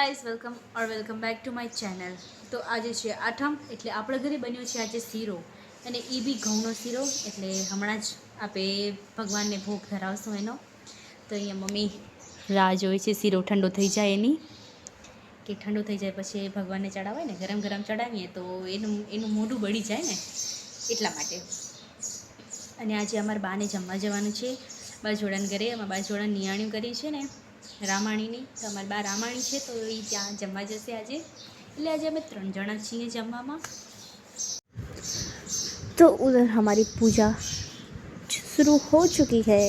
Guys welcome or welcome back to my channel. તો આજે છે આઠમ, એટલે આપણા ઘરે બન્યો છે આજે શીરો. અને એ બી ઘઉંનો શીરો, એટલે હમણાં જ આપણે ભગવાનને ભોગ ધરાવશું એનો. તો અહીંયા મમ્મી રાહ જોઈ છે, શીરો ઠંડો થઈ જાય એની. કે ઠંડો થઈ જાય પછી ભગવાનને ચડાવાય ને, ગરમ ગરમ ચડાવીએ તો એનું એનું મોઢું બળી જાય ને, એટલા માટે. અને આજે અમારા બાને જમવા જવાનું છે. બાજોડાને ઘરે, અમારા બાજોડા નિયાણીઓ કરી છે ને રામાણીની. તમારી બા રામાણી છે તો એ ત્યાં જમવા જશે આજે. એટલે આજે અમે ત્રણ જણા છીએ જમવામાં. તો ઉધર અમારી પૂજા શરૂ હો ચૂકી હૈ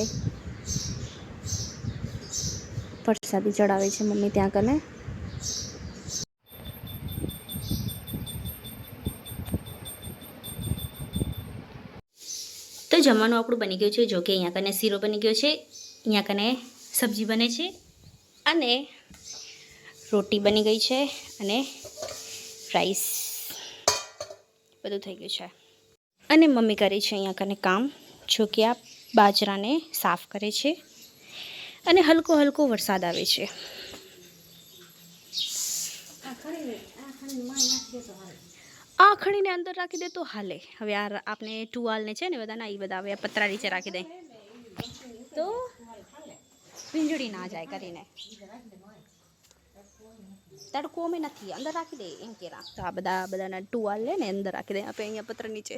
પ્રસાદી ચડાવે છે મમ્મી ત્યાં કને. તો જમવાનું આપણું બની ગયું છે જો કે અહીંયા કને શીરો બની ગયો છે અહીંયા કને સબ્જી બને છે. અને રોટી બની ગઈ છે અને રાઈસ બધું થઈ ગયું છે. અને મમ્મી કરે છે અહીંયા કને કામ, જો કે આ બાજરાને સાફ કરે છે અને હલકો હલકો વરસાદ આવે છે. આ ખણીને અંદર રાખી દે તો હાલે. હવે આ આપણે ટુવાલને છે ને બધાના એ બધા હવે પતરા નીચે રાખી દે. તો ભીંજડી ના જાય કરીને. તડકો અમે નથી, અંદર રાખી દે એમ કે રાખ. તો આ બધા બધાના ટુવાલ લે ને અંદર રાખી દે આપણે અહીંયા પત્ર નીચે.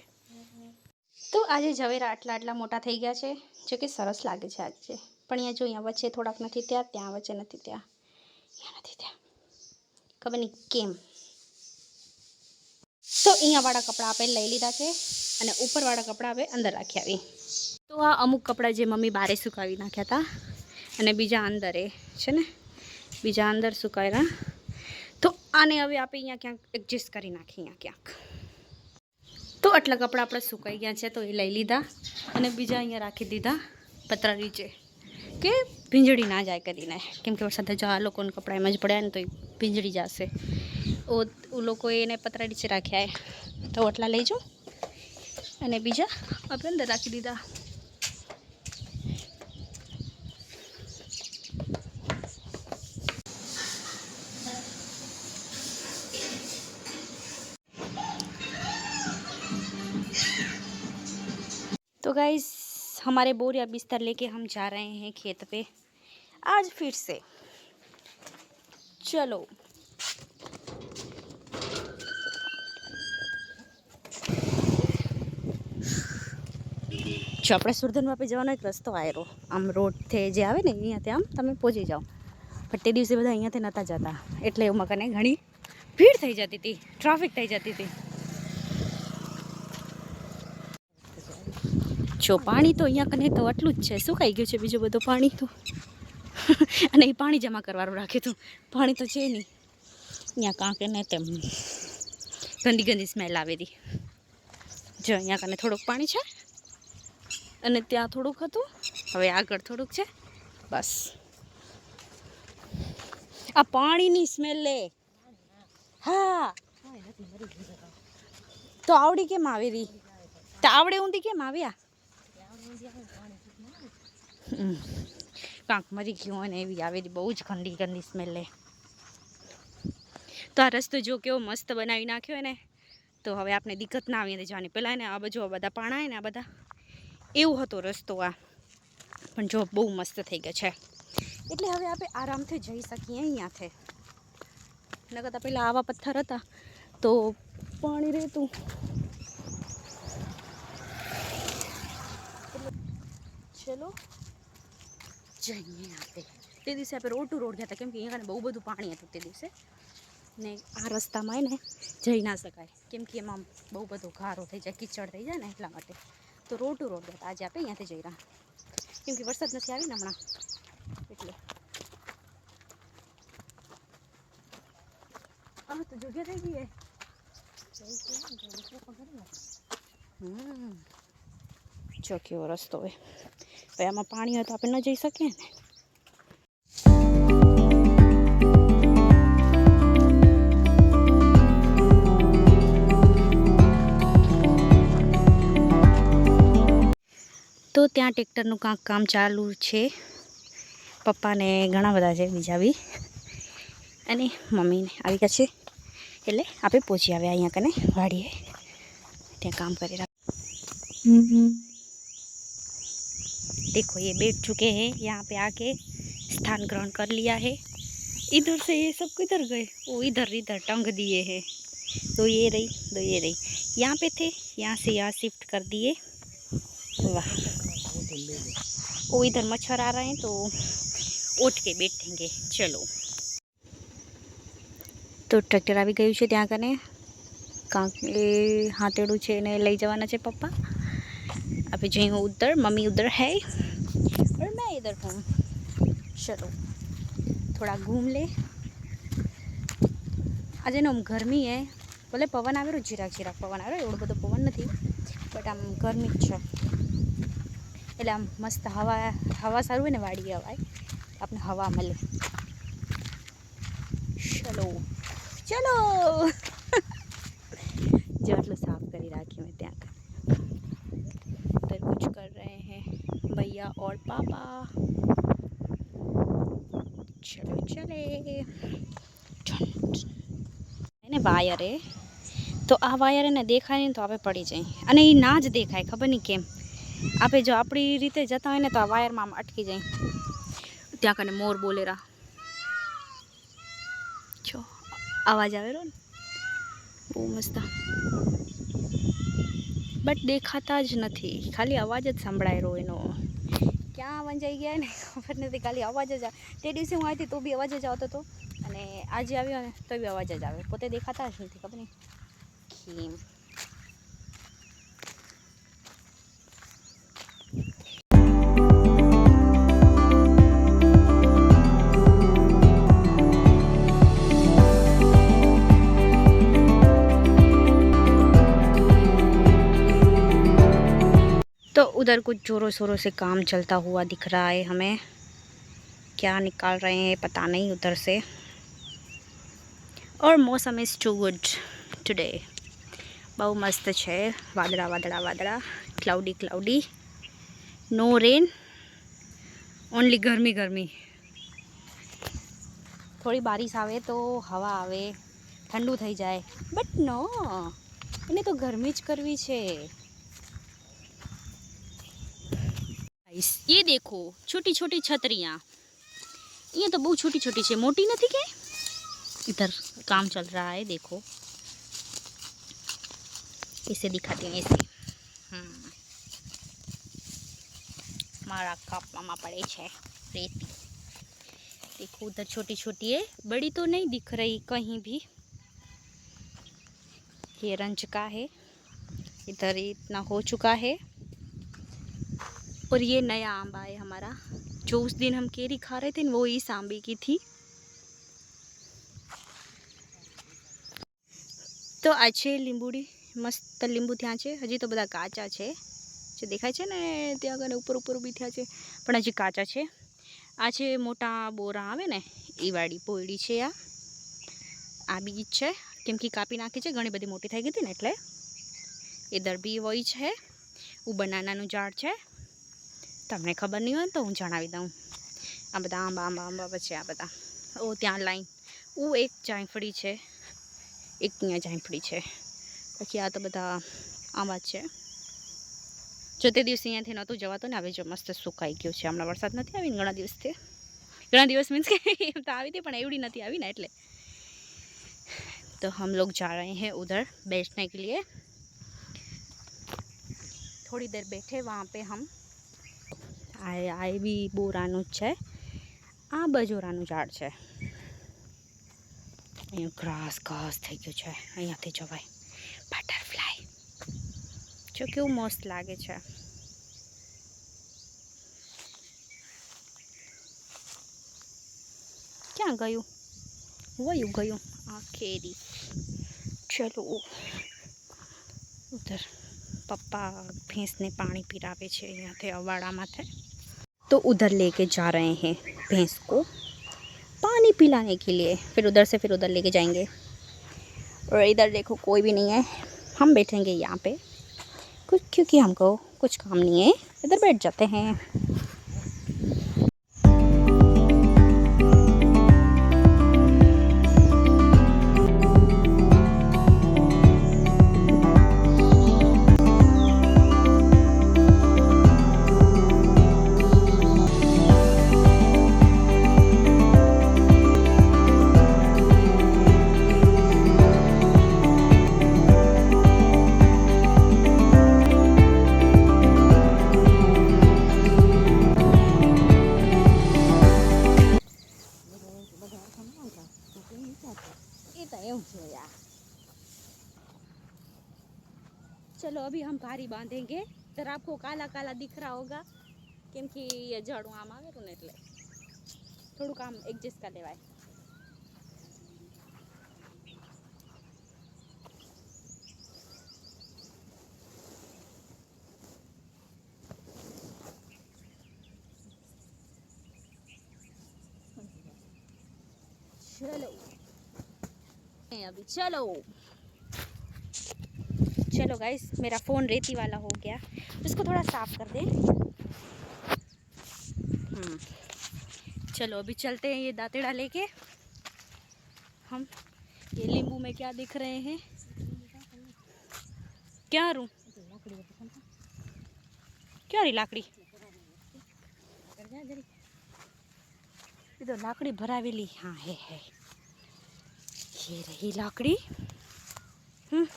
તો આજે ઝવેરા આટલા આટલા મોટા થઈ ગયા છે. જો કે સરસ લાગે છે આજે પણ અહીંયા જો અહીંયા વચ્ચે થોડાક નથી ત્યાં ત્યાં વચ્ચે નથી ત્યાં. અહીંયા નથી ત્યાં. ખબર નહીં કેમ. તો અહીંયાવાળા કપડાં આપણે લઈ લીધા છે અને ઉપરવાળા કપડાં આપણે અંદર રાખી આવી. તો આ અમુક કપડાં જે મમ્મી બારે સુકાવી નાખ્યા હતા. અને બીજા અંદરે છે ને? બીજા અંદર સુકાયેલા તો આને હવે આપણે અહીંયા ક્યાંક એડજસ્ટ કરી નાખીએ અહીંયા ક્યાંક. તો આટલા કપડાં આપણે સુકાઈ ગયા છે, તો એ લઈ લીધા અને બીજા અહીંયા રાખી દીધા પતરા નીચે. કે ભીંજળી ના જાય કરીને. કેમ કે વરસાદ જો આ લોકોને કપડાં એમ જ પડ્યા ને તો એ ભીંજળી જશે. ઓ લોકોએ એને પતરા નીચે રાખ્યા તો આટલા લઈ જાઓ. અને બીજા આપણે અંદર રાખી દીધા. तो गाइस हमारे बोर या बिस्तर लेके हम जा रहे हैं खेत पे आज फिर से चलो જો આપણે સુરધન વાપે જવાનો એક રસ્તો આવ્યો આમ રોડથી જે આવે ને અહીંયાથી આમ તમે પહોંચી જાઓ પણ તે દિવસે બધા અહીંયાથી નહોતા જતા એટલે એમાં કને ઘણી ભીડ થઈ જતી હતી ટ્રાફિક થઈ જતી હતી જો પાણી તો અહીંયા કને તો આટલું જ છે. સુકાઈ ગયું છે બીજું બધું? પાણી તો. અને એ પાણી જમા કરવાનું રાખ્યું હતું પાણી તો છે નહીં. અહીંયા કાંકે ને તેમ ગંદી ગંદી સ્મેલ આવેલી જો અહીંયા કને થોડુંક પાણી છે. અને ત્યાં થોડુંક હતું. હવે આગળ થોડુંક છે. બસ. આ પાણીની સ્મેલ લે. હા. તો આવડી કેમ આવી રહી તો આવડે ઊંધી કેમ આવ્યા. કાંક મરી ગયું ને એવી આવેલી બહુ જ ગંદી ગંદી સ્મેલ લે તો આ રસ્તો જો કેવો મસ્ત બનાવી નાખ્યો ને તો હવે આપણે દિક્કત ના આવી જવાની. પહેલાં ને આ બાજુ આ બધા પાણા ને આ બધા. એવું હતો રસ્તો આ. પણ જો બહુ મસ્ત થઈ ગયો છે. એટલે હવે આપણે આરામથી જઈ શકીએ અહીંયાથી. નકર તો પહેલાં આવા પથ્થર હતા. તો પાણી રહેતું. ચલો જઈએ આપણે તે દિવસે આપણે રોડ ટુ રોડ ગયા હતા. કેમ કે અહીંયા કને બહુ બધું પાણી હતું તે દિવસે. ને આ રસ્તામાં ને જઈ ના શકાય. કેમ કે એમાં બહુ બધો ગારો થઈ જાય કીચડ થઈ જાય ને એટલા માટે. તો રોડ ટુ રોડ ગયા હતા. આજે આપણે અહીંયાથી જઈ રહ્યા. કેમ કે વરસાદ નથી આવી ને હમણાં. એટલે. આ તો જગ્યા થઈ ગઈ હમ. જો કેવો રસ્તો હોય. ભાઈ આમાં પાણી હોય તો આપણે ન જઈ શકીએ ને? તો ત્યાં ટ્રેક્ટરનું કાંક કામ ચાલુ છે. પપ્પાને ઘણા બધા છે બીજા બી. અને મમ્મીને આવી ગયા છે. એટલે આપણે પહોંચી આવ્યા અહીંયા કને વાડીએ. ત્યાં કામ કરી રાખ देखो ये बैठ चुके हैं यहाँ पे आके स्थान ग्रहण कर लिया है इधर से ये सब किधर गए वो इधर इधर टंग दिए हैं दो ये रही दो ये रही यहाँ पे थे यहाँ से यहाँ शिफ्ट कर दिए वाह वो इधर मच्छर आ रहे हैं तो उठ के बैठेंगे चलो તો ટ્રેક્ટર આવી ગયું છે ત્યાં કને કાંક એ હાથેડું છે એને લઈ જવાના છે પપ્પા पे जी हूँ उधर, मम्मी उधर है। और मैं इधर हूँ। चलो, थोड़ा घूम ले। आज ना गर्मी है। बोले पवन आ रो झीराक पवन आ रो एवं पवन नहीं बट आम गर्मी आम मस्त हवा हवा सारू है वाड़ी हवा अपने हवा मिले चलो चलो जो साफ़ कर राखी मैं Papa. ચલો ચલે એને વાયરે. તો આ વાયર એને દેખાય ને તો આપણે પડી જાય. અને એ ના જ દેખાય, ખબર નહીં કેમ. આપણે જો આપણી રીતે જતા હોય ને તો આ વાયરમાં આમ અટકી જાય. ત્યાં કને મોર બોલેરા જો, અવાજ આવેલો ને? બહુ મસ્ત. બટ દેખાતા જ નથી. ખાલી અવાજ જ સંભળાયેલો એનો. ક્યાં વંજાઈ ગયા ને? ખબર નથી, ખાલી અવાજ જ આવે. તે દિવસે હું આવી તો બી અવાજ જ આવતો હતો. અને આજે આવ્યો ને તો બી અવાજ જ આવે. પોતે દેખાતા જ નથી, ખબર નહીં. કેમ उधर कुछ जोरों शोरों से काम चलता हुआ दिख रहा है हमें क्या निकाल रहे हैं पता नहीं उधर से और मौसम इज़ टू गुड टुडे બહુ મસ્ત છે વાદળા વાદળા વાદળા cloudy cloudy no rain only ગરમી ગરમી થોડી બારિશ આવે તો હવા આવે ઠંડુ થઈ જાય બટ નો એને તો ગરમી જ કરવી છે गाइस ये देखो छोटी छोटी छतरियाँ। ये तो बहुत छोटी छोटी है मोटी नहीं के इधर काम चल रहा है, देखो। इसे दिखाती हूँ ऐसे हम्म। मारा कपमा पड़े છે रेती। देखो, उधर छोटी छोटी है। बड़ी तो नहीं दिख रही कहीं भी। ये रंज का है। इधर इतना हो चुका है। और ये नया आंबा है हमारा जो उस दिन हम केरी खा रहे थे न, वो इस आंबे की थी તો આ છે લીંબુડી મસ્ત લીંબુ ત્યાં છે હજી તો બધા કાચા છે જે દેખાય છે ને ત્યાં આગળ ઉપર ઉપર ઊભી થયા છે પણ હજી કાચા છે આ છે મોટા બોરા આવે ને એ વાળી પોયડી છે આ આ બી છે કેમ કે કાપી નાખી છે ઘણી બધી મોટી થઈ ગઈ હતી ને એટલે ઇધર બી વોઈ છે ઉ બનાનાનું ઝાડ છે તમને ખબર નહીં હોય ને તો હું જણાવી દઉં આ બધા આંબા આંબા આંબા પછી આ બધા ઓ ત્યાં લાઈન ઉ એક જાયફળી છે એક ત્યાં જાયફળી છે પછી આ તો બધા આંબા જ છે જો તે દિવસે અહીંયાથી નહોતું જવાતું ને હવે જો મસ્ત સુકાઈ ગયું છે હમણાં વરસાદ નથી આવી ને ઘણા દિવસથી ઘણા દિવસ મીન્સ કે એમ તો આવી હતી પણ એવડી નથી આવી ને એટલે તો हम लोग जा रहे हैं उधर बैठने के लिए थोड़ी देर बैठे वहाँ पे हम આ આ બી બોરાનું જ છે. આ બજોરાનું ઝાડ છે. અહીંયા ગ્રાસ ઘાસ થઈ ગયું છે. અહીંયાથી જવાય. બટરફ્લાય જો કેવું મસ્ત લાગે છે. ક્યાં ગયું? વયું ગયું. આ કેરી. ચલો. ઉધર. પપ્પા ભેંસને પાણી પીરાવે છે અહીંયાથી અવાડા માથે तो उधर लेके जा रहे हैं भैंस को पानी पिलाने के लिए। फिर उधर से फिर उधर लेके जाएँगे। और इधर देखो, कोई भी नहीं है। हम बैठेंगे यहाँ पे। कुछ क्योंकि हमको कुछ काम नहीं है। इधर बैठ जाते हैं। तर आपको काला काला दिख रहा होगा કેમ કે એ ઝાડું આમ આવેલું ને એટલે થોડુંક આમ એડજસ્ટ કરી લેવાય चलो नहीं अभी चलो चलो गाइस मेरा फ़ोन रेती वाला हो गया। इसको थोड़ा साफ़ कर दें। हम्म। चलो, अभी चलते हैं ये दातेड़ा लेके। हम ये नींबू में क्या दिख रहे हैं? क्या रू क्या रही लाकड़ी? ये तो लाकड़ी भरावेली। हाँ है है। ये रही लाकड़ी। हम्म।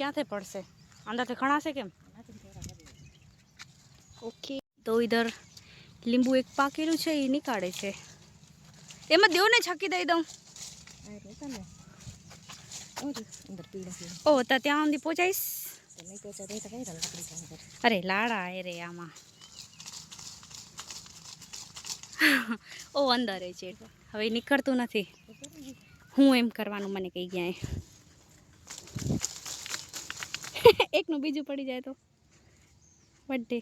ક્યાંથી પડશે અંદરથી ખણાશે કેમ ઓકે તો ઇધર લીંબુ એક પાકેલું છે એ નીકાળે છે એમાં દેવ ને છકી દઈ દઉં ઓ તો ત્યાં સુધી પહોંચાઈશ અરે લાડા એ રે આમાં ઓ અંદર છે હવે નીકળતું નથી હું એમ કરવાનું મને કહી ગયા એકનું બીજું પડી જાય તો બર્થડે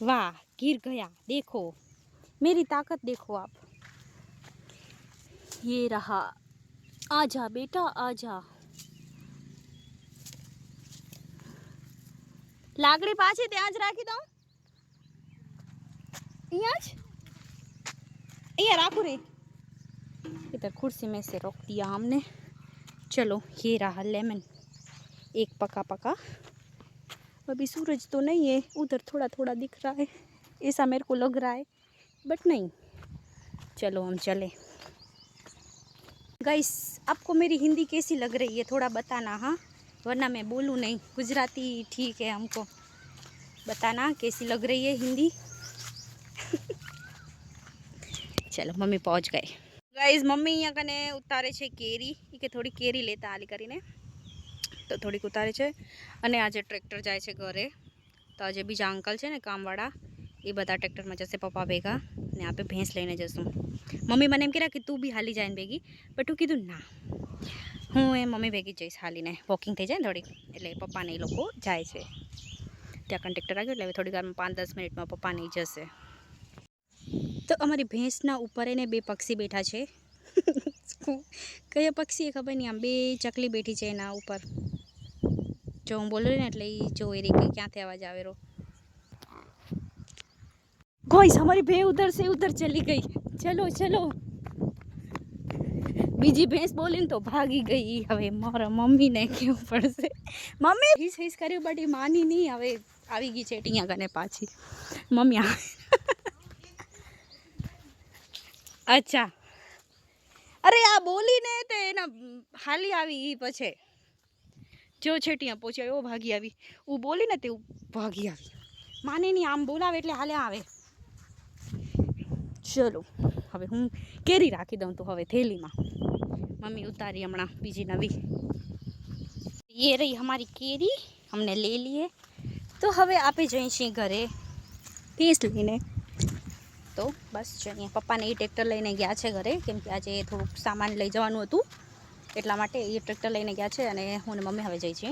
वाह गिर गया देखो मेरी ताकत देखो आप ये रहा आजा बेटा आजा લાકડી પાછી ત્યાં જ રાખી દઉં અહીંયા જ અહીંયા રાખું રે इधर कुर्सी में से रोक दिया हमने चलो, ये रहा लेमन एक पका पका अभी सूरज तो नहीं है, उधर थोड़ा थोड़ा दिख रहा है। ऐसा मेरे को लग रहा है बट नहीं। चलो, हम चले। गाइस आपको मेरी हिंदी कैसी लग रही है, थोड़ा बताना हाँ? वरना मैं बोलूँ नहीं। गुजराती ठीक है हमको। बताना, कैसी लग रही है हिंदी? चलो, मम्मी पहुँच गए। ગાઈઝ મમ્મી અહીંયા કને ઉતારે છે કેરી. એ કે થોડી કેરી લેતા આલી કરીને. તો થોડીક ઉતારે છે. અને આજે ટ્રેક્ટર જાય છે ઘરે. તો આજે બીજા અંકલ છે ને કામવાળા, એ બધા ટ્રેક્ટરમાં જશે પપ્પા ભેગા. ને આપણે ભેંસ લઈને જશું. મમ્મી મને એમ કહેરા કે તું બી હાલી જાય ને ભેગી. બટ હું કીધું, ના. હું એ મમ્મી ભેગી જઈશ હાલીને. વોકિંગ થઈ જાય ને થોડીક. એટલે પપ્પાને એ લોકો જાય છે. ત્યાં કંડક્ટર આવ્યો એટલે હવે થોડીક વારમાં પાંચ દસ મિનિટમાં પપ્પાને જશે. તો અમારી ભેંસના ઉપર એને બે પક્ષી બેઠા છે. કયા પક્ષી ખબર નહીં, આમ બે ચકલી બેઠી છે એના ઉપર. જો હું બોલું ને એટલે એ જોઈ રહી કે ક્યાંથી અવાજ આવે આવેલો ગોઈસ, અમારી ભે ઉધર છે, ઉધર ચલી ગઈ. ચલો ચલો. બીજી ભેંસ બોલીને તો ભાગી ગઈ હવે. મારા મમ્મીને કેવું પડશે. મમ્મી! હિસ હિસ કર્યું, બટ એ માની નહીં, હવે આવી ગઈ છે ટીયા કને પાછી. મમ્મી આવે. અચ્છા. અરે, આ બોલીને તે એના હાલી આવી એ પછી. જો છેટિયા પહોંચ્યા એવો ભાગી આવી. હું બોલીને તે ભાગી આવી. માને નહીં, આમ બોલાવે એટલે હાલે આવે. ચલો, હવે હું કેરી રાખી દઉં તો હવે થેલીમાં. મમ્મી ઉતારી હમણાં બીજી નવી. એ રહી અમારી કેરી, અમને લઈ લઈએ તો હવે આપે જઈએ ઘરે. ભેંસ લઈને. તો બસ જોઈએ પપ્પાને એ ટ્રેક્ટર લઈને ગયા છે ઘરે, કેમ કે આજે થોડુંક સામાન લઈ જવાનું હતું. એટલા માટે એ ટ્રેક્ટર લઈને ગયા છે અને હું ને મમ્મી હવે જઈ છીએ.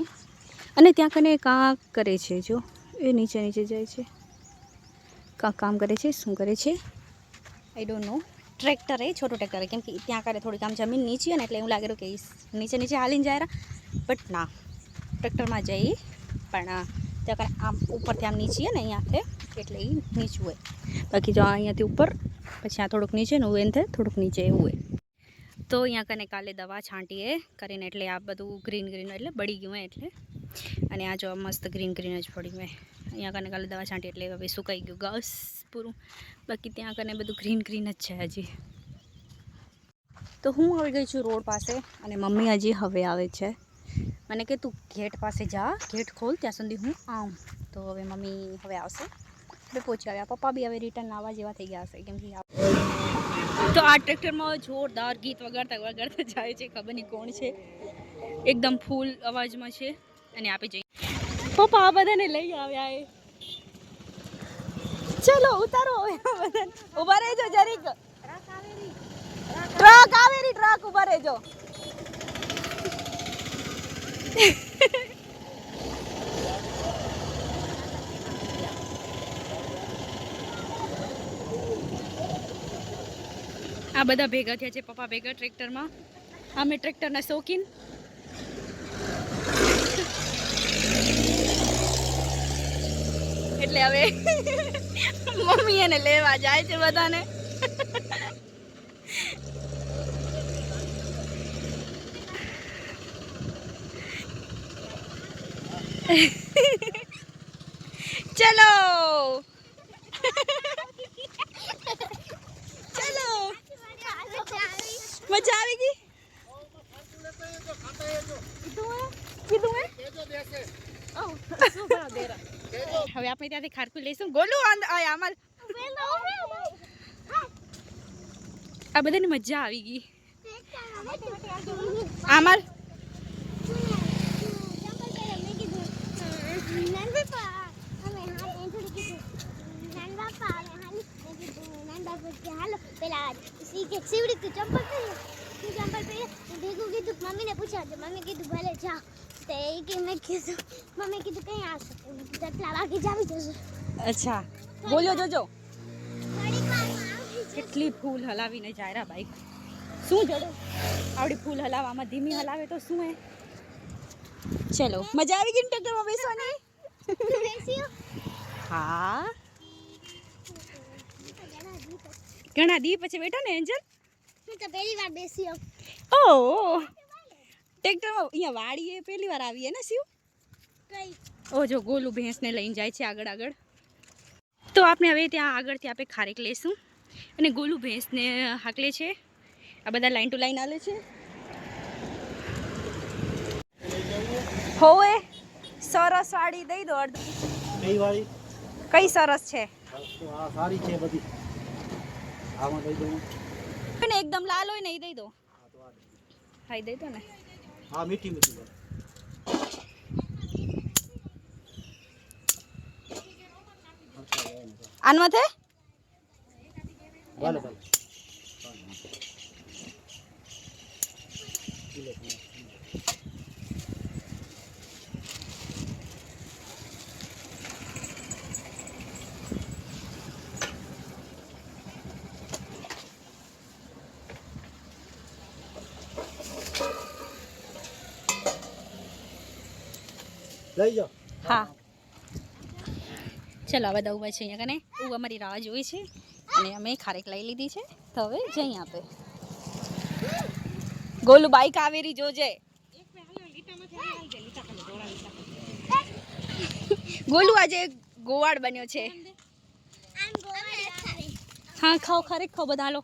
અને ત્યાં કને કાં કરે છે, જો. એ નીચે નીચે જાય છે. કાં કામ કરે છે, શું કરે છે? આઈ ડોન્ટ નો ટ્રેક્ટર એ છોટું ટ્રેક્ટર, કેમ કે ત્યાં કરે થોડીક આમ જમીન નીચી ને એટલે એવું લાગેલું કે નીચે નીચે હાલીને જાય બટ ના, ટ્રેક્ટરમાં જઈ, પણ ત્યાં આમ ઉપરથી આમ નીચી અને અહીંયાથી. એટલે એ નીચું હોય. બાકી જો અહીંયાથી ઉપર, પછી આ થોડુંક નીચે ને એવું એને થોડુંક નીચે એવું હોય. તો અહીંયા કને કાલે દવા છાંટીએ કરીને એટલે આ બધું ગ્રીન ગ્રીન એટલે બળી ગયું હોય એટલે. અને આ જો મસ્ત ગ્રીન ગ્રીન જ પડ્યું હોય. અહીંયા કને કાલે દવા છાંટી એટલે હવે સુકાઈ ગયું ઘાસ પૂરું. બાકી ત્યાં કને બધું ગ્રીન ગ્રીન જ છે હજી. તો હું હવે ગઈ છું રોડ પાસે અને મમ્મી હજી હવે આવે છે. મને કે તું ગેટ પાસે જા, ગેટ ખોલ, ત્યાં સુધી હું આવું. તો હવે મમ્મી હવે આવશે. હવે પહોંચી આવ્યા. પપ્પા બી હવે રિટર્ન આવવા જેવા થઈ ગયા હશે, કેમ કે તો આ ટ્રેક્ટરમાં જોરદાર ગીત વગાડતા વગાડતા જાય છે, ખબર નહીં કોણ છે. એકદમ ફૂલ અવાજમાં છે. અને આપી જઈએ પપ્પા આ બધાને લઈ આવ્યા એ. ચલો, ઉતારો ઊભા રહેજો જરીક. ટ્રક આવેરી. ટ્રક ઊભા રહેજો. આ બધા ભેગા થયા છે પપ્પા ભેગા ટ્રેક્ટરમાં. અમે ટ્રેક્ટરના શોખીન. એટલે હવે મમ્મી એને લેવા જાય છે બધાને. ચલો મજા આવી ગઈ? હવે આપણે ત્યાંથી ખારકું લઈશું. ગોલું આમાં આય અમાર આ બધાને મજા આવી ગઈ. અમાર સીવડી તું ચંપલ પહેરી તું ચંપલ પહેરી ભેગું કીધું મમ્મીને પૂછ્યા છે મમ્મી કીધું ભલે જા. તે એ કે મેં કીધું મમ્મી કીધું કઈ આ મેં કીધું આટલા વાગે જાવી જશે. અચ્છા. બોલ્યો જોજો. કેટલી ફૂલ હલાવીને જાય રા બાઈક. શું જડો? આવડી ફૂલ હલાવવામાં ધીમી હલાવે તો શું હે ચલો મજા આવી ગઈ ટ્રેક્ટરમાં બેસવાની? હા. ઘણા દી પછી. બેઠા ને એન્જલ? હું તો પહેલી વાર બેસ્યો. ઓ ટ્રેક્ટરમાં અહીંયા વાડીએ પહેલી વાર આવીએ ને શિવ? કઈ. ઓ જો ગોલું ભેંસને લઈને જાય છે આગળ આગળ. તો આપણે હવે ત્યાં આગળથી આપણે ખારેક લઈશું. અને ગોલું ભેંસને હાકલે છે. આ બધા લાઈન ટુ લાઈન આવે છે. હોવે સરસ વાળી દઈ દો અડધો. કઈ વાળી. કઈ સરસ છે? આ સારી છે બધી. આમાં દઈ દઉં. એકદમ લાલ હોય ને એ દઈ દો. હા દઈ દો ને. હા મીઠી મીઠી બોલો. આનમાં છે ભલે ભલે લઈ જાઓ. હા. ચલો, હવે દઉં છે અહીંયા કને. હું અમારી રાહ જોઈ છે અને અમે ખારેક લઈ લીધી છે. તો હવે જઈ આપે. ગોલું બાઈક આવેરી જોજે. ગોલું આજે ગોવાળ બન્યો છે. હા, ખાઓ, ખારેક ખાઓ બધા લો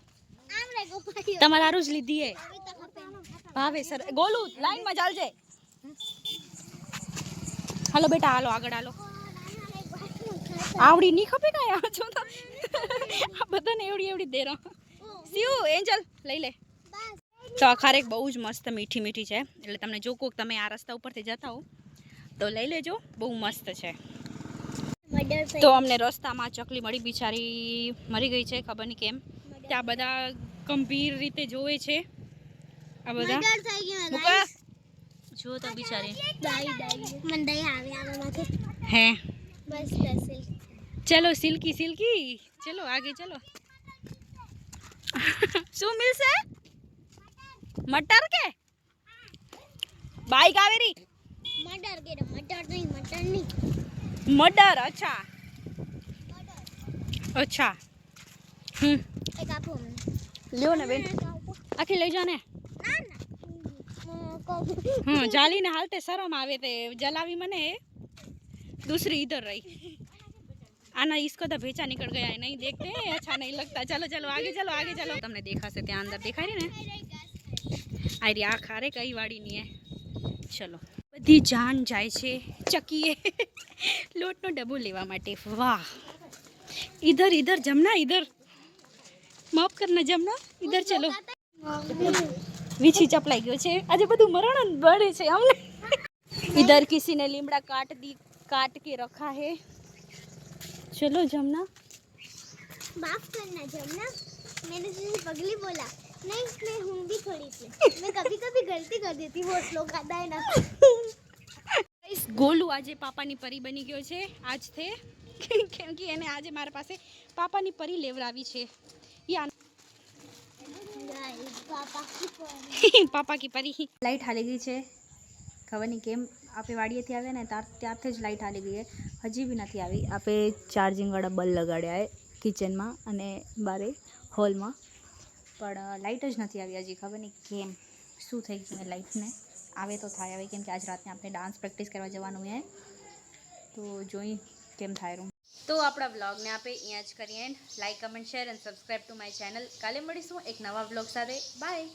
તમારે જ લીધી હે તો ભાવે, સર. ગોલું, લાઈનમાં ચાલજે. હાલો બેટા હાલો આગળ હાલો. આવડી નહીં ખપે કાંઈ? આ છો તો. આ બધાને એવડી એવડી દેરો. એન્જલ લઈ લે. તો આ ખારેક બહુ જ મસ્ત મીઠી મીઠી છે. એટલે તમને જો કોક તમે આ રસ્તા ઉપરથી જતા હો તો લઈ લેજો. બહુ મસ્ત છે. તો અમને રસ્તામાં ચકલી મળી બિચારી મરી ગઈ છે ખબર નહીં કેમ. ત્યાં બધા ગંભીર રીતે જોવે છે. આ બધા મર્ડર થઈ ગયો મુકા જો તો બિચારી દાઈ દાઈ મને દયા આવે આમાંથી હે બસ પેન્સિલ ચલો સિલ્કી સિલ્કી ચલો આગે ચલો શું મિલશે મટર કે બાઈક આવેરી મર્ડર કે મર્ડર નહીં મર્ડર નહીં મટર અચ્છા અચ્છા હમ એક આપો અમને લ્યો ને બેન આખી લઈ જા ને ના ના અ, કહું. હમ જાલીને હાલતે શરમ આવે તે જલાવી મને दूसरी इधर रही आना इसको तो भेचा निकल गया है नहीं देखते हैं अच्छा नहीं लगता चलो चलो आगे चलो आगे चलो તમને દેખાશે ત્યાં અંદર દેખાય ને આ રી આ ખારે કઈ વાડી ની હે ચલો બધી જાન જાય છે ચકીએ લોટનો ડબ્બો લેવા માટે વાહ ઇધર ઇધર જમના ઇધર માફ કરના જમના ઇધર ચલો વીછી ચપલાઈ ગયો છે આજે બધું મરણ બળે છે અમને इधर किसी ने लीमड़ा काट दी काट के रखा है चलो जमना माफ करना जमुना मैंने तुझे पगली बोला नहीं मैं हूँ भी थोड़ी सी मैं कभी कभी गलती कर देती हूँ वो श्लोक आता है ना ગાઈસ ગોલુ આજે પાપાની પરી બની ગયો છે આજથી કેમ કે એને આજે મારા પાસે પાપાની પરી લેવડાવી છે પાપા કી પરી લાઈટ હાલી ગઈ છે. ખબર નહીં કેમ? આપણે વાડીએથી આવ્યા ને ત્યાર ત્યારથી જ લાઈટ હાલી ગઈ હજી બી નથી આવી. આપણે ચાર્જિંગવાળા બલ્બ લગાડ્યા કિચનમાં અને બારે હોલમાં. પણ લાઇટ જ નથી આવી હજી. ખબર નહીં કેમ? શું થઈ ગયું લાઇટને આવે તો થાય. હવે કેમ કે આજ રાતને આપણે ડાન્સ પ્રેક્ટિસ કરવા જવાનું છે. તો જોઈ કેમ થાય રૂમ. તો આપણા વ્લોગને આપણે અહીંયા જ કરીએ like comment share and subscribe to my channel કાલે મળીશું એક નવા વ્લોગ સાથે. બાય